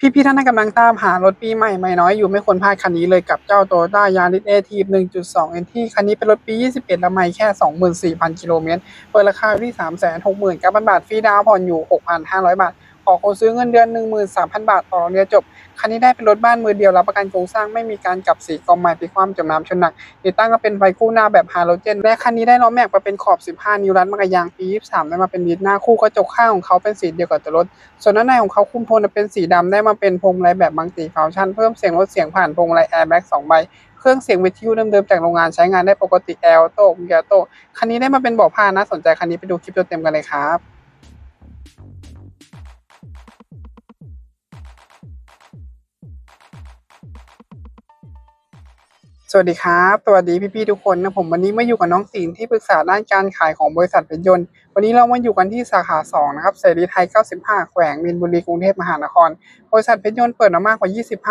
พี่ๆท่านกำลังตามหารถปีใหม่ไม่น้อยอยู่ไม่ควรพลาดคันนี้เลยกับเจ้าโตต้ายาริสเอทีฟ1.2 NT คันนี้เป็นรถปี 21และไม่แค่ 24,000 กิโลเมตร เปิดราคาที่ 369,000 บาท ฟรีดาวน์ผ่อนอยู่ 6,500 บาท ขอคนซื้อเงินเดือน 13,000 บาท ต่อเดือนจบ คันนี้ได้เป็นรถบ้านมือเดียวรับประกันโครงสร้างไม่มีการกลับสีกองใหม่ปีความจมน้ำชนหนักติดตั้งก็เป็นไฟคู่หน้าแบบฮาโลเจนและคันนี้ได้ล้อแม็กมาเป็นขอบ 15 นิ้วรัดมากระยางปี 23 ได้มาเป็นดิสหน้าคู่กระจกข้างของเขาเป็นสีเดียวกับตัวรถ ส่วนด้านในของเขาคุมโทนเป็นสีดำได้มาเป็นพวงมาลัยแบบมัลติฟังก์ชันเพิ่มเสียงลดเสียงผ่านพวงมาลัยแอร์แบ็กสองใบเครื่องเสียงวิทยุเดิมๆจากโรงงานใช้งานได้ปกติแอลโต้เกียร์โต้คันนี้ได้มาเป็นเบาะผ้านะสนใจคันนี้ไปดูคลิปตัวเต็มกันเลยครับ สวัสดีครับสวัสดีพี่ๆทุกคนนะผมวันนี้มาอยู่กับน้องศิลที่ปรึกษาด้านการขายของบริษัทเป็นยนต์ วันนี้เรามาอยู่กันที่สาขา 2 นะครับเสรีไทย 95 แขวงมีนบุรีกรุงเทพมหานคร บริษัทเป็นยนต์เปิดมามากกว่า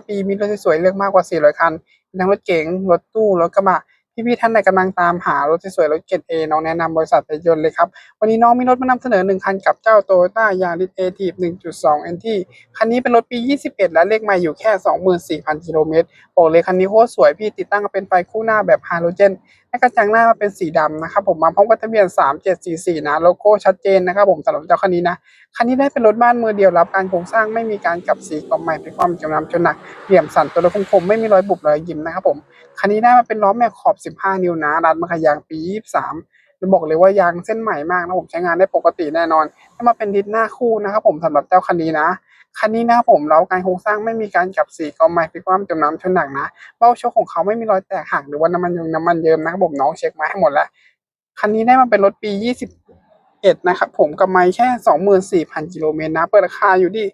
25 ปี มีรถสวยๆเลือกมากกว่า 400 คัน ทั้งรถเก๋งรถตู้ รถกระบะ พี่ๆท่านใดกำลังตามหารถสวยๆรถเกรดเอน้องแนะนำบริษัทเพชรยนต์เลยครับ วันนี้น้องมีรถมานำเสนอ1คันกับเจ้าโตโยต้ายาริสเอทีฟ1.2 NT คันนี้เป็นรถปี 21 และเลขใหม่อยู่แค่ 24,000กิโลเมตรบอกเลยคันนี้โคตรสวยพี่ติดตั้งเป็นไฟคู่หน้าแบบฮาโลเจนและกระจังหน้ามาเป็นสีดำนะครับผมมาพร้อมกับทะเบียน 3744 นะ โลโก้ชัดเจนนะครับผมสำหรับเจ้าคันนี้นะ คันนี้ได้เป็นรถบ้านมือเดียวรับการโครงสร้างไม่มีการกลับสีกล่องใหม่เป็นความจำนำจนหนัก เหลี่ยมสันตัวรถคมๆไม่มีรอยบุบรอยยิ้มนะครับผม คันนี้ได้มาเป็นล้อแม็กขอบ 15 นิ้วนะรัดมาขยางปี 23จะบอกเลยว่ายางเส้นใหม่มากนะผมใช้งานได้ปกติแน่นอนถ้ามาเป็นดิสหน้าคู่นะครับผมสำหรับเจ้าคันนี้นะ คันนี้นะครับผมเราการโครงสร้างไม่มีการกับสีกองไม้พลิกคว่ำจมน้ำชนหนักนะเบ้าโชคของเขาไม่มีรอยแตกหักหรือว่าน้ำมันยงน้ำมันเยิ้มนะครับผมน้องเช็คมาให้หมดแล้วคันนี้ได้มาเป็นรถปี 21 นะครับผมกับไม้แค่ 24,000 กิโลเมตรนะ เปิดราคาอยู่ที่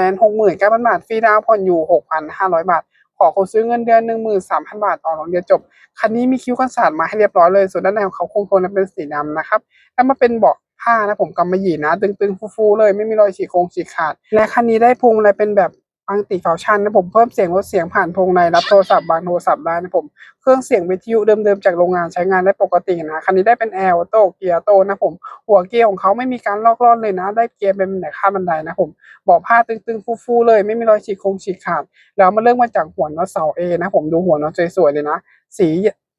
369,000 บาท ฟรีดาวน์ผ่อนอยู่ 6,500 บาท ขอคนซื้อเงินเดือน 13,000 บาท ต่อรองเดือนจบ คันนี้มีคิ้วกันศาสตร์มาให้เรียบร้อยเลย ส่วนด้านในของเขาคงโทนเป็นสีดำนะครับ แล้วมาเป็นเบาะ ผ้านะผมกำมะหยี่นะ ตึงๆ ฟูๆเลยไม่มีรอยฉีกโครงฉีกขาด และคันนี้ได้พวงอะไรเป็นแบบอังติฟังชันนะผมเพิ่มเสียงลดเสียงผ่านพวงในรับโทรศัพท์บางโทรศัพท์ได้นะผมเครื่องเสียงวิทยุเดิมๆจากโรงงานใช้งานได้ปกตินะคันนี้ได้เป็นแอร์โตเกียร์โตนะผมหัวเกียร์ของเขาไม่มีการลอกล่อนเลยนะ ได้เกียร์เป็นแบบข้ามบันไดนะผมเบาะผ้าตึงๆฟูๆเลยไม่มีรอยฉีกโครงฉีกขาด แล้วมาเริ่มมาจากหัวน็อตเสาเอนะผมดูหัวน็อตสวยๆเลยนะ สี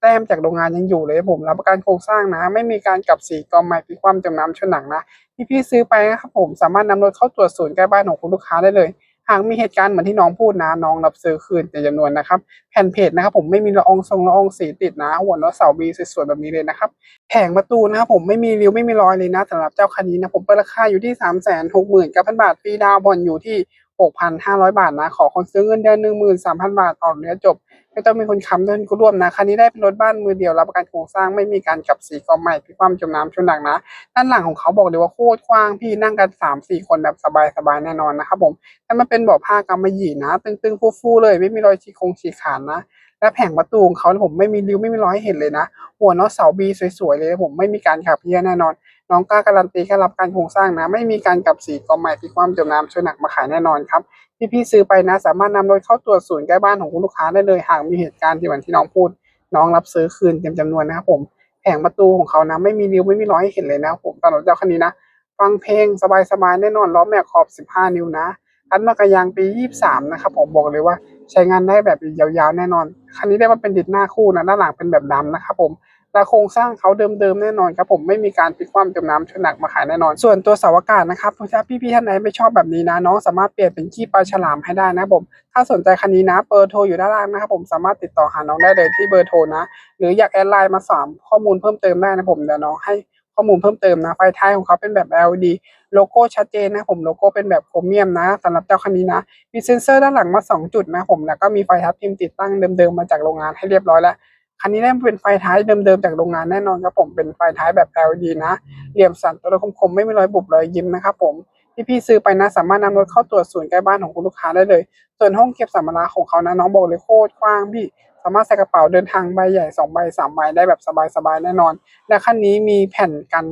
ต้มจากโรงงานยังอยู่เลย ผมรับประกันโครงสร้างนะ ไม่มีการกลับสีกอมใหม่พลิคว่ำจมน้ำชนหนังนะพี่ๆซื้อไปนะครับผมสามารถนำรถเข้าตรวจศูนย์ใกล้บ้านของคุณลูกค้าได้เลยหากมีเหตุการณ์เหมือนที่น้องพูดนะน้องรับซื้อคืนในจำนวนนะครับแผ่นเพจนะครับผมไม่มีละอองทรงละอองสีติดนะหัวนอเสาบีสวยๆแบบนี้เลยนะครับแผงประตูนะครับผมไม่มีริ้วไม่มีรอยเลยนะสำหรับเจ้าคันนี้นะผมเปิดราคาอยู่ที่ 3 6 9 0 0 0 บาทฟรีดาวน์ผ่อนอยู่ที่ 6,500 บาทนะ ขอคนซื้อเงินเดือน13,000 บาทต่อเดือนจบ ไม่ต้องมีคนค้ำเดินก็ร่วมนะคันนี้ได้เป็นรถบ้านมือเดียวรับประกันโครงสร้างไม่มีการกลับสีกอใหม่พิคว่ำจมน้ำชนหนักนะ ด้านหลังของเขาบอกเลยว่าโคตรกว้างพี่นั่งกันสามสี่คนแบบสบายๆแน่นอนนะครับผมแต่มันเป็นเบาะผ้ากำมะหยี่นะ ตึงๆฟูๆเลย ไม่มีรอยฉีกคงฉีกขาดนะและแผงประตูของเขาผมไม่มีริ้วไม่มีรอยให้เห็นเลยนะ หัวน็อตเสาบีสวยๆเลยผมไม่มีการขับเพี้ยแน่นอน น้องกล้าการันตีการรับการโครงสร้างนะ ไม่มีการกลับสีกอใหม่พลิกคว่ำจมน้ำชนหนักมาขายแน่นอนครับที่พี่ซื้อไปนะ สามารถนำรถเข้าตรวจศูนย์ใกล้บ้านของคุณลูกค้าได้เลยหากมีเหตุการณ์ที่เหมือนที่น้องพูด น้องรับซื้อคืนเต็มจำนวนนะครับผมแผงประตูของเขานะไม่มีริ้วไม่มีรอยให้เห็นเลยนะผมตลอดเจ้าคันนี้นะฟังเพลงสบายๆแน่นอนล้อแม็กขอบ 15 นิ้วนะอันมากระยางปี 23 นะครับผมบอกเลยว่าใช้งานได้แบบยาวๆแน่นอน คันนี้ได้มาเป็นดิดหน้าคู่นะด้านหลังเป็นแบบดำนะครับผม และโครงสร้างเขาเดิมๆแน่นอนครับผมไม่มีการพลิกคว่ำจมน้ำชนหนักมาขายแน่นอน ส่วนตัวเสาอากาศนะครับถ้าพี่ๆท่านไหนไม่ชอบแบบนี้นะน้องสามารถเปลี่ยนเป็นขี้ปลาฉลามให้ได้นะผมถ้าสนใจคันนี้นะเบอร์โทรอยู่ด้านล่างนะครับผมสามารถติดต่อหาน้องได้เลยที่เบอร์โทรนะ หรืออยากแอดไลน์มาสอบข้อมูลเพิ่มเติมได้นะผมเดี๋ยวน้องให้ข้อมูลเพิ่มเติมนะไฟท้ายของเขาเป็นแบบ LED โลโก้ชัดเจนนะผมโลโก้เป็นแบบโครเมียมนะสำหรับเจ้าคันนี้นะ มีเซ็นเซอร์ด้านหลังมา 2 จุดนะผมแล้วก็มีไฟทับทิมติดตั้งเดิมๆมาจากโรงงานให้เรียบร้อยแล้ว คันนี้ได้เป็นไฟท้ายเดิมๆจากโรงงานแน่นอนครับผมเป็นไฟท้ายแบบ LED นะเหลี่ยมสันตัวคมๆไม่มีรอยบุบรอยยิ้มนะครับผมที่พี่ซื้อไปนะสามารถนำรถเข้าตรวจศูนย์ใกล้บ้านของคุณลูกค้าได้เลย ส่วนห้องเก็บสัมภาระของเขานะน้องบอกเลยโคตรกว้างพี่สามารถใส่กระเป๋าเดินทางใบใหญ่สองใบสามใบได้แบบสบายๆแน่นอน และคันนี้มีแผ่นกัน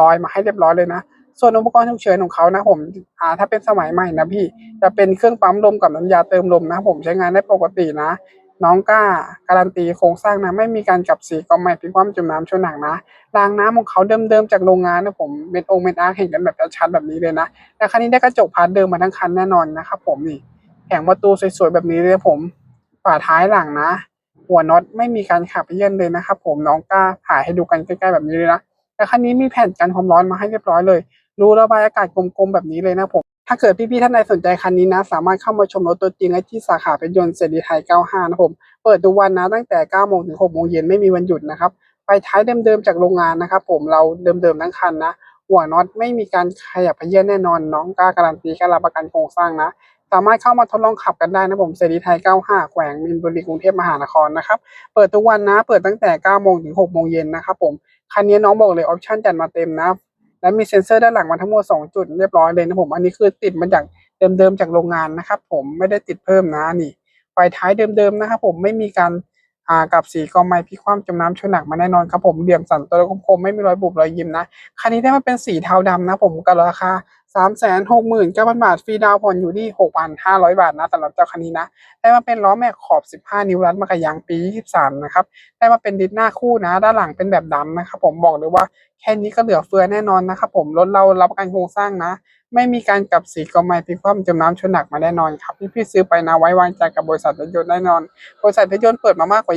รอยมาให้เรียบร้อยเลยนะส่วนอุปกรณ์ฉุกเฉินของเขานะผมอ่าถ้าเป็นสมัยใหม่นะพี่ จะเป็นเครื่องปั๊มลมกับน้ำยาเติมลมนะผมใช้งานได้ปกตินะ น้องกล้าการันตีโครงสร้างนะไม่มีการกลับสีกอใหม่พิคว่ำจมน้ำชนหนักนะรางน้ำของเขาเดิมๆจากโรงงานนะผมเม็ดองเม็ดอาร์เห็นกันแบบชัดแบบนี้เลยนะแต่คันนี้ได้กระจกพาร์ทเดิมมาทั้งคันแน่นอนนะครับผมนี่แผงประตูสวยๆแบบนี้เลยผมฝาท้ายหลังนะ หัวน็อตไม่มีการขับเยื่อนเลยนะครับผมน้องกล้าถ่ายให้ดูกันใกล้ๆแบบนี้เลยนะแต่คันนี้มีแผ่นกันความร้อนมาให้เรียบร้อยเลยรูระบายอากาศกลมๆแบบนี้เลยนะผม ถ้าเกิดพี่ๆท่านใดสนใจคันนี้นะ สามารถเข้ามาชมรถตัวจริงได้ที่สาขาเป็นยนต์เสรีไทย 95 นะผมเปิดทุกวันนะตั้งแต่ 9 โมงถึง 6 โมงเย็นไม่มีวันหยุดนะครับไฟท้ายเดิมๆจากโรงงานนะครับผมเราเดิมๆทั้งคันนะหัวน็อตไม่มีการขยับเยื่อนแน่นอน น้องกล้าการันตีการรับประกันโครงสร้างนะ สามารถเข้ามาทดลองขับกันได้นะผมเสรีไทย 95 แขวงมินบุรีกรุงเทพมหานครนะครับเปิดทุกวันนะ เปิดตั้งแต่ 9 โมงถึง 6 โมงเย็นนะครับผมคันนี้น้องบอกเลยออปชั่นจัดมาเต็มนะ และมีเซ็นเซอร์ด้านหลังมาทั้งหมด2จุดเรียบร้อยเลยนะผม อันนี้คือติดมาจากเดิมๆจากโรงงานนะครับ ผมไม่ได้ติดเพิ่มนะนี่ไฟท้ายเดิมๆนะครับ ผมไม่มีการอ่ากับสีกอไม้พลิกความจมน้ำชนหนักมาแน่นอนครับผมเหลี่ยมสันตัวคมๆไม่มีรอยบุบรอยยิ้มนะคันนี้ได้มาเป็นสีเทาดำนะผมกับราคา 3 6 9 0 0 0บาท ฟรีดาวน์ผ่อนอยู่ที่6,500บาทนะสำหรับเจ้าคันนี้นะ ได้มาเป็นล้อแม็กขอบ15นิ้วรัดมากระยางปี23นะครับ ได้มาเป็นดิสหน้าคู่นะ ด้านหลังเป็นแบบดำนะครับผมบอกเลยว่าแค่นี้ก็เหลือเฟือแน่นอนนะครับผมรถเรารับประกันโครงสร้างนะ ไม่มีการกลับสีกอไม้พลิกคว่ำจมน้ำชนหนักมาแน่นอนครับพี่พี่ๆซื้อไปนะไว้วางใจกับบริษัทรถยนต์แน่นอน บริษัทรถยนต์เปิดมามากกว่า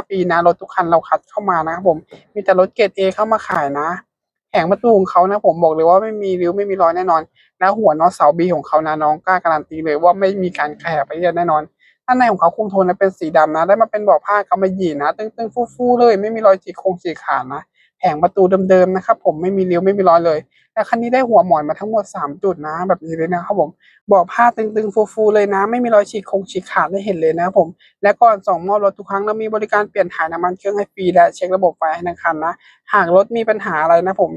25 ปีนะรถทุกคันเราคัดเข้ามานะครับผมมีแต่รถเกรด A เข้ามาขายนะ งประตูของเขานะผมบอกเลยว่าไม่มีริ้วไม่มีรอยแน่นอน แล้วหัวน็อตเสาบีของเขานะน้องกล้าการันตีเลยว่าไม่มีการแขยบไปเยอะแน่นอนด้านในของเขาคุมโทนนะเป็นสีดำนะได้มาเป็นเบาะผ้ากำมะหยี่นะ ตึ้งๆฟู่ๆเลย ไม่มีรอยจีกโครงจีกขาดนะ แผงประตูเดิมๆนะครับผมไม่มีริ้วไม่มีรอยเลยแต่คันนี้ได้หัวหมอนมาทั้งหมด 3 จุดนะ แบบนี้เลยนะครับผมเบาะผ้าตึงๆ ฟูๆเลยนะ ไม่มีรอยฉีกคงฉีกขาดได้เห็นเลยนะครับผม และก่อนส่งมอบรถทุกครั้งเรามีบริการเปลี่ยนถ่ายน้ำมันเครื่องให้ฟรีและเช็คระบบไฟให้ในคันนะ หากรถมีปัญหาอะไรนะผม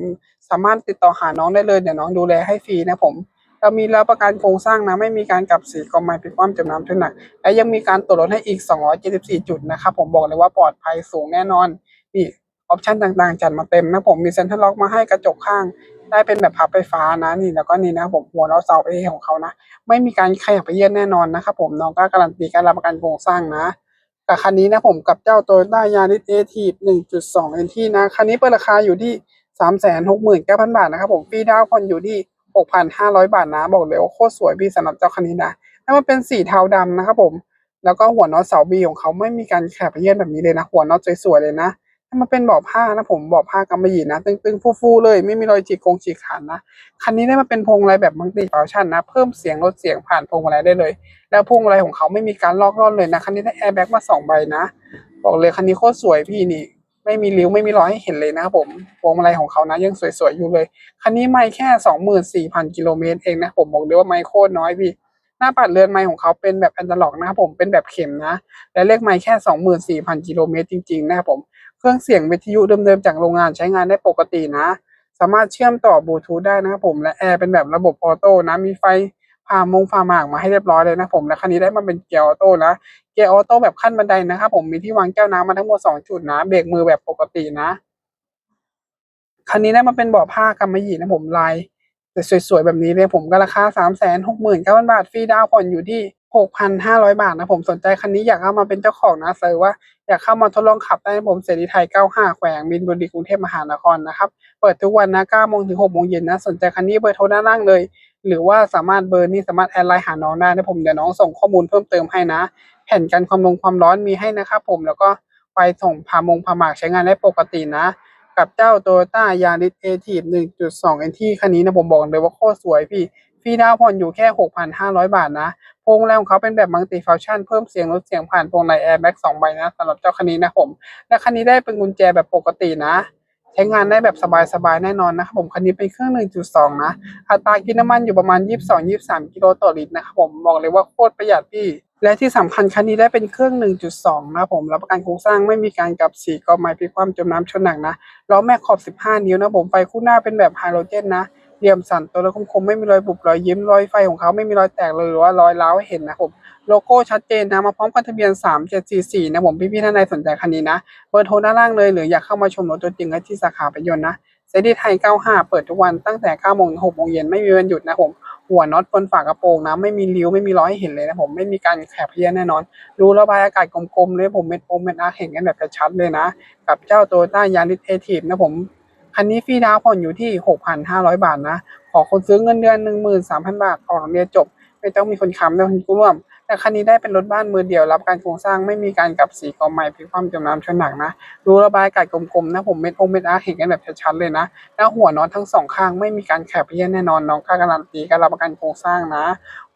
สามารถติดต่อหาน้องได้เลยเดี๋ยวน้องดูแลให้ฟรีนะผมเรามีรับประกันโครงสร้างนะไม่มีการกลับสีกอไม้พลิกคว่ำจมน้ำทุนหนัก และยังมีการตรวจรถให้อีก 274 จุดนะครับผมบอกเลยว่าปลอดภัยสูงแน่นอนนี่ ออปชันต่างๆ จัดมาเต็มนะผมมีเซ็นทรัลล็อกมาให้กระจกข้าง ได้เป็นแบบพับไฟฟ้านะนี่แล้วก็นี่นะผมหัวเราเสาเอของเขานะ ไม่มีการขยับไปเยื่อนแน่นอนนะครับผมน้องก็การันตีการรับประกันโครงสร้างนะกับคันนี้นะผมกับเจ้าโตโยต้ายาริสเอทีฟ1.2 NT นทีนะคันนี้เปิดราคาอยู่ที่369,000บาทนะครับผมฟรีดาวน์ผ่อนอยู่ที่6,500บาทนะ บอกเลยว่าโคตรสวยพี่สำหรับเจ้าคันนี้นะแล้วมันเป็นสีเทาดำนะครับผมแล้วก็หัวน็อตเสาบีของเขาไม่มีการแขบเยื่อนแบบนี้เลยนะ หัวน็อตสวยๆเลยนะ ถ้ามันเป็นเบาะผ้านะผมเบาะผ้ากำมะหยี่นะตึงๆฟูๆเลย ไม่มีรอยฉีกงฉีกขาดนะคันนี้ได้มาเป็นพวงมาลัยแบบมัลติฟังก์ชันนะ เพิ่มเสียงลดเสียงผ่านพวงมาลัยได้เลย แล้วพวงมาลัยของเขาไม่มีการลอกล่อนเลยนะคันนี้ได้แอร์แบ็กมาสองใบนะ บอกเลยคันนี้โคตรสวยพี่นี่ ไม่มีริ้วไม่มีรอยให้เห็นเลยนะครับผมพวงมาลัยของเขานะยังสวยๆอยู่เลยคันนี้ไม่แค่สองหมื่นสี่พันกิโลเมตรเองนะผมบอกเลยว่าไม่โคตรน้อยพี่ หน้าปัดเรือนไม้ของเขาเป็นแบบแอนตล็อกนะครับผมเป็นแบบเข็มนะ และเลขไม้แค่สองหมื่นสี่พันกิโลเมตรจริงๆ นะครับผม เครื่องเสียงวิทยุเดิมๆจากโรงงานใช้งานได้ปกตินะ สามารถเชื่อมต่อบลูทูธได้นะครับผมและแอร์เป็นแบบระบบออโต้นะมีไฟพามงพาหมากมาให้เรียบร้อยเลยนะผมและคันนี้ได้มาเป็นเกียร์ออโต้นะเกียร์ออโต้แบบขั้นบันไดนะครับผมมีที่วางแก้วน้ำมาทั้งหมด2จุดนะเบรกมือแบบปกตินะคันนี้ได้มาเป็นเบาะผ้ากำมะหยี่นะผมลาย สวยๆ แบบนี้เลยผมก็ราคา 3 6 9 0 0 0 บาท ฟรีดาวน์ผ่อนอยู่ที่ 6,500 บาทนะผมสนใจคันนี้อยากเข้ามาเป็นเจ้าของนะเซอร์ว่าอยากเข้ามาทดลองขับได้ผมเสรีไทย 95 แขวงมินบุรีกรุงเทพมหานครนะครับ เปิดทุกวันนะ9โมงถึง6โมงเย็นนะ สนใจคันนี้เบอร์โทรด้านล่างเลย หรือว่าสามารถเบอร์นี้สามารถแอดไลน์หาน้องได้นะผมเดี๋ยวน้องส่งข้อมูลเพิ่มเติมให้นะ แผ่นกันความลงความร้อนมีให้นะครับผมแล้วก็ไฟส่งพามงพาหมากใช้งานได้ปกตินะ กับเจ้าโตโยต้ายาริสเอทีฟ1.2 NT คันนี้นะผมบอกเลยว่าโคตรสวยพี่ฟรีดาวน์ผ่อนอยู่แค่ 6,500 บาทนะพวงมาลัยของเขาเป็นแบบมัลติฟังชันเพิ่มเสียงลดเสียงผ่านพวงมาลัยแอร์แบ็กสองใบนะสำหรับเจ้าคันนี้นะผม และคันนี้ได้เป็นกุญแจแบบปกตินะ ใช้งานได้แบบสบายๆ แน่นอนนะครับผม คันนี้เป็นเครื่อง 1.2 นะ อัตรากินน้ำมันอยู่ประมาณ 22-23 กิโลต่อลิตรนะครับผมบอกเลยว่าโคตรประหยัดพี่ และที่สำคัญคันนี้ได้เป็นเครื่อง 1.2 นะครับผมรับประกันโครงสร้างไม่มีการกลับสีก็ไม้พลิกคว่ำจมน้ำชนหนักนะล้อแม็กขอบ 15 นิ้วนะผมไฟคู่หน้าเป็นแบบไฮโดรเจนนะเหลี่ยมสันตัวรถคมๆไม่มีรอยบุบรอยยิ้มรอยไฟของเขาไม่มีรอยแตกเลยหรือว่ารอยร้าวให้เห็นนะผมโลโก้ชัดเจนนะมาพร้อมกับทะเบียน 3744 นะผมพี่ๆท่านใดสนใจคันนี้นะเบอร์โทรด้านล่างเลยหรืออยากเข้ามาชมรถตัวจริงได้ที่สาขาไปยนต์นะเซดีไทย 95 เปิดทุกวันตั้งแต่9โมงถึง6โมงเย็นไม่มีวันหยุดนะผม หัวน็อตบนฝากระโปรงนะไม่มีริ้วไม่มีรอยเห็นเลยนะผมไม่มีการแขบเพี้ยนแน่นอน รูระบายอากาศกลมๆเลยผมเม็ดโอมเม็ดอาเห็นกันแบบชัดเลยนะ กับเจ้าโตโยต้ายาริสเอทีฟนะผมคันนี้ฟรีดาวผ่อนอยู่ที่ 6,500 บาทนะ ขอคนซื้อเงินเดือน 13,000 บาทออกเรียนจบ ไม่ต้องมีคนค้ำไม่ต้องมีผู้ร่วม แต่คันนี้ได้เป็นรถบ้านมือเดียวรับการโครงสร้างไม่มีการกลับสีกอใหม่พลิกคว่ำจมน้ำชนหนักนะรูระบายอากาศกลมๆนะผมเม็ดองเม็ดอาร์เห็นกันแบบชัดๆเลยนะหน้าหัวน็อตทั้งสองข้างไม่มีการแคบเพี้ยนแน่นอนน้องกล้าการันตีการรับประกันโครงสร้างนะ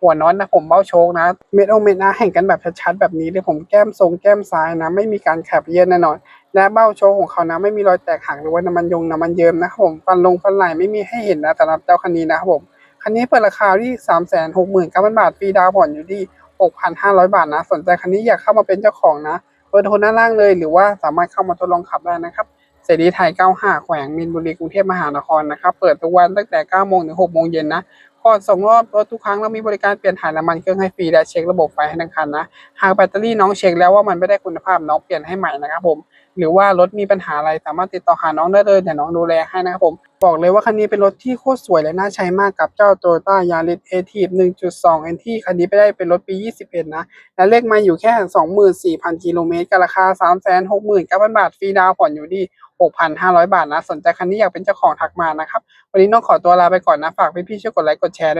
หัวน็อตนะผมเบ้าโชคนะ เม็ดองเม็ดอาร์เห็นกันแบบชัดๆแบบนี้เลยผมแก้มทรงแก้มซ้ายนะ ไม่มีการแคบเพี้ยนแน่นอนและเบ้าโชว์ของเขานะไม่มีรอยแตกหักหรือว่าน้ำมันยงน้ำมันเยิ้มนะครับผมฟันลงฟันไหลไม่มีให้เห็นนะสำหรับเจ้าคันนี้นะครับผมคันนี้เปิดราคาที่สามแสนหกหมื่นเก้าพันบาทฟรีดาวผ่อนอยู่ที่ หกพันห้าร้อยบาทนะ สนใจคันนี้อยากเข้ามาเป็นเจ้าของนะเบอร์โทรหน้าล่างเลย หรือว่าสามารถเข้ามาทดลองขับได้นะครับ เสรีไทย 95 แขวงมินบุรีกรุงเทพมหานครนะครับ เปิดทุกวันตั้งแต่ 9 โมงถึง 6 โมงเย็นนะก่อนส่งรอบรถทุกครั้งเรามีบริการเปลี่ยนถ่ายน้ำมันเครื่องให้ฟรีและเช็คระบบไฟให้ทั้งคันนะ หากแบตเตอรี่น้องเช็คแล้วว่ามันไม่ได้คุณภาพน้องเปลี่ยนให้ใหม่นะครับผม หรือว่ารถมีปัญหาอะไรสามารถติดต่อหาน้องได้เลยเดี๋ยวน้องดูแลให้นะครับผมบอกเลยว่าคันนี้เป็นรถที่โคตรสวยและน่าใช้มากกับเจ้า Toyota Yaris a t i v 1.2 NT คันนี้ไปได้เป็นรถปี 21 นะ และเลขมาอยู่แค่ 24,000 กิโลเมตรกับราคา 369,000 บาท ฟรีดาวผ่อนอยู่ที่ 6,500 บาทนะ สนใจคันนี้อยากเป็นเจ้าของทักมานะครับ วันนี้น้องขอตัวลาไปก่อนนะ ฝากพี่ๆช่วยกดไลค์กดแชร์ด้วย